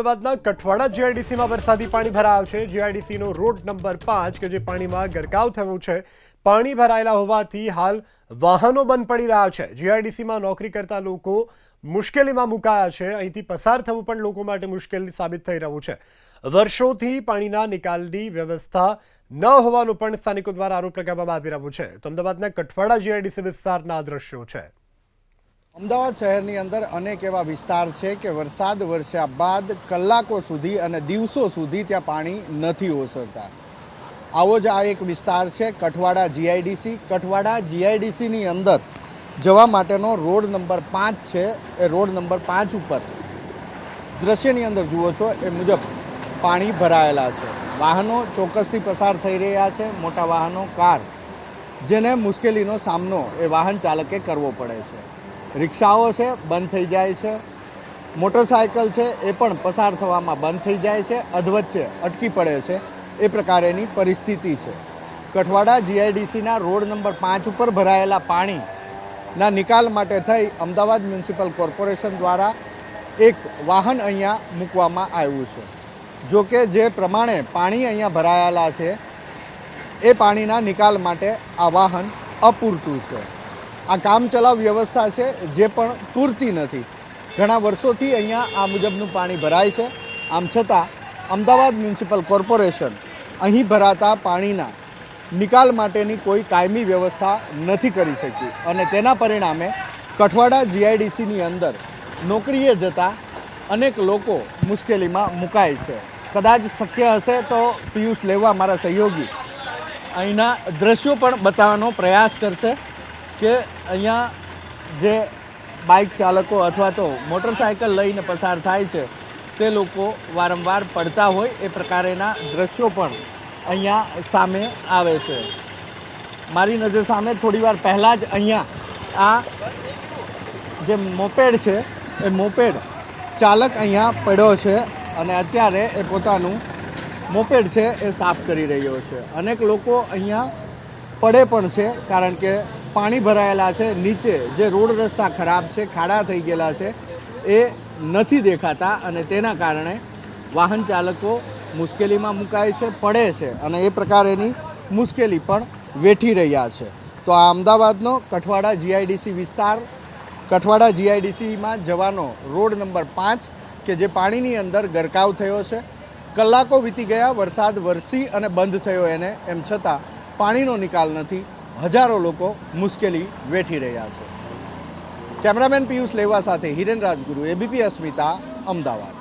અમદાવાદના કઠવાડા જીઆઈડીસીમાં વરસાદી પાણી ભરાયો છે. જીઆઈડીસીનો રોડ નંબર પાંચ, કે જે પાણીમાં ગરકાવ થયો છે, પાણી ભરાયેલા હોવાથી હાલ વાહનો બંધ પડી રહ્યા છે. જીઆઈડીસીમાં નોકરી કરતા લોકો મુશ્કેલીમાં મુકાયા છે. અહીંથી પસાર થવું પણ લોકો માટે મુશ્કેલ સાબિત થઈ રહ્યું છે. વર્ષોથી પાણીના નિકાલની વ્યવસ્થા ન હોવાનું પણ સ્થાનિકો દ્વારા આરોપ લગાવવામાં આવી રહ્યો છે. તો અમદાવાદના કઠવાડા જીઆઈડીસી વિસ્તારના દ્રશ્યો છે. અમદાવાદ શહેરની અંદર અનેક એવા વિસ્તાર છે કે વરસાદ વરસ્યા બાદ કલાકો સુધી અને દિવસો સુધી ત્યાં પાણી નથી ઓસરતા. આવો જ આ એક વિસ્તાર છે, કઠવાડા જીઆઈડીસી કઠવાડા જીઆઈડીસીની અંદર જવા માટેનો રોડ નંબર પાંચ છે, એ રોડ નંબર પાંચ ઉપર. દ્રશ્યની અંદર જુઓ છો, એ મુજબ પાણી ભરાયેલા છે. વાહનો ચોક્કસથી પસાર થઈ રહ્યા છે, મોટા વાહનો, કાર. જેને મુશ્કેલીનો સામનો એ વાહન ચાલકે કરવો પડે છે. રિક્ષાઓ છે, બંધ થઈ જાય છે. મોટરસાયકલ છે, એ પણ પસાર થવામાં બંધ થઈ જાય છે. અધવચ્ચે અટકી પડે છે. એ પ્રકારેની પરિસ્થિતિ છે. કઠવાડા જીઆઈડીસીના રોડ નંબર પાંચ ઉપર ભરાયેલા પાણીના નિકાલ માટે થઈ અમદાવાદ મ્યુનિસિપલ કોર્પોરેશન દ્વારા એક વાહન અહીંયા મૂકવામાં આવ્યું છે. જો કે જે પ્રમાણે પાણી અહીંયા ભરાયેલા છે, એ પાણીના નિકાલ માટે આ વાહન અપૂરતું છે. આ કામચલાઉ વ્યવસ્થા છે જે પણ પૂરતી નથી. ઘણા વર્ષોથી અહીંયા આ મુજબનું પાણી ભરાય છે. આમ છતાં, અમદાવાદ મ્યુનિસિપલ કોર્પોરેશન અહીં ભરાતા પાણીના નિકાલ માટેની કોઈ કાયમી વ્યવસ્થા નથી કરી શકી અને તેના પરિણામે કઠવાડા જીઆઈડીસીની અંદર નોકરીએ જતા અનેક લોકો મુશ્કેલીમાં મુકાય છે. કદાચ શક્ય હશે તો પિયુષ લેવા મારા સહયોગી અહીંના દ્રશ્યો પણ બતાવવાનો પ્રયાસ કરશે. કે અહીંયા જે બાઇક ચાલકો અથવા તો મોટરસાયકલ લઈને પસાર થાય છે, તે લોકો વારંવાર પડતા હોય એ પ્રકારેના દ્રશ્યો પણ અહીંયા સામે આવે છે. મારી નજર સામે થોડીવાર પહેલાં જ અહીંયા આ જે મોપેડ છે, એ મોપેડ ચાલક અહીંયા પડ્યો છે અને અત્યારે એ પોતાનું મોપેડ છે એ સાફ કરી રહ્યો છે. અનેક લોકો અહીંયા પડે પણ છે, કારણ કે પાણી ભરાયેલા છે, નીચે જે રોડ રસ્તા ખરાબ છે, ખાડા થઈ ગયેલા છે, એ નથી દેખાતા અને તેના કારણે વાહન ચાલકો મુશ્કેલીમાં મુકાય છે, પડે છે અને એ પ્રકારેની મુશ્કેલી પણ વેઠી રહ્યા છે. તો આ અમદાવાદનો કઠવાડા જીઆઈડીસી વિસ્તાર, કઠવાડા જીઆઈડીસીમાં જવાનો રોડ નંબર પાંચ, કે જે પાણીની અંદર ગરકાવ થયો છે. કલાકો વીતી ગયા, વરસાદ વરસી અને બંધ થયો એને, એમ છતાં પાણીનો નિકાલ નથી. હજારો લોકો મુશ્કેલી વેઠી રહ્યા છે. કેમેરામેન પિયુષ લેવા સાથે હિરેન રાજગુરુ એબીપી અસ્મિતા, અમદાવાદ.